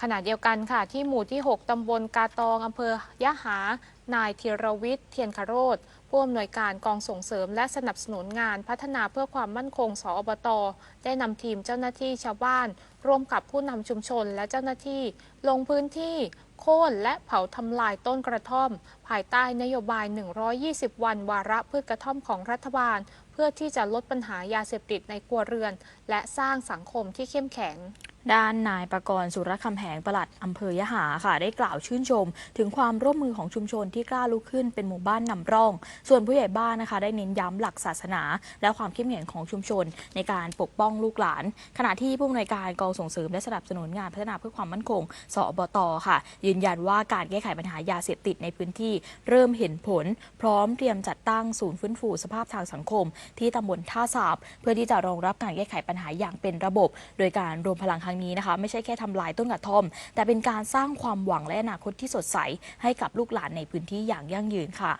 ขณะเดียวกันค่ะที่หมู่ที่ 6 ตำบลกาตองอำเภอยะหา นายธีรวิทย์เทียนคโรธผู้อำนวยการกองส่งเสริมและสนับสนุนงานพัฒนาเพื่อความมั่นคงสอบต ได้นำทีมเจ้าหน้าที่ชาวบ้าน ร่วมกับผู้นำชุมชนและเจ้าหน้าที่ ลงพื้นที่ โค่นและเผาทำลายต้นกระท่อม ภายใต้นโยบาย 120 วันวาระพืชกระท่อมของรัฐบาล เพื่อที่จะลดปัญหายาเสพติดในครัวเรือน และสร้างสังคมที่เข้มแข็ง ด้านนายประกรณ์สุรคำแหงปลัดอำเภอยะหาค่ะ ได้กล่าวชื่นชม ถึงความร่วมมือของชุมชนที่กล้าลุกขึ้นเป็นหมู่บ้านนำร่อง ส่วนผู้ใหญ่บ้านนะคะ ได้เน้นย้ำหลักศาสนา และความเข้มแข็งของชุมชน ในการปกป้องลูกหลาน ขณะที่ผู้อำนวยการกองส่งเสริมและสนับสนุนงานพัฒนาเพื่อความมั่นคง สอบตค่ะ ยืนยันว่าการแก้ไขปัญหายาเสพติดในพื้นที่ เริ่มเห็นผล พร้อมเตรียมจัดตั้งศูนย์ฟื้นฟูสภาพทางสังคม ที่ตำบลท่าสาบเพื่อที่จะรองรับการแก้ไขปัญหาอย่างเป็นระบบ โดยการรวมพลังครั้งนี้นะคะ ไม่ใช่แค่ทำลายต้นกระท่อม แต่เป็นการสร้างความหวังและอนาคตที่สดใสให้กับลูกหลานในพื้นที่อย่างยั่งยืนค่ะ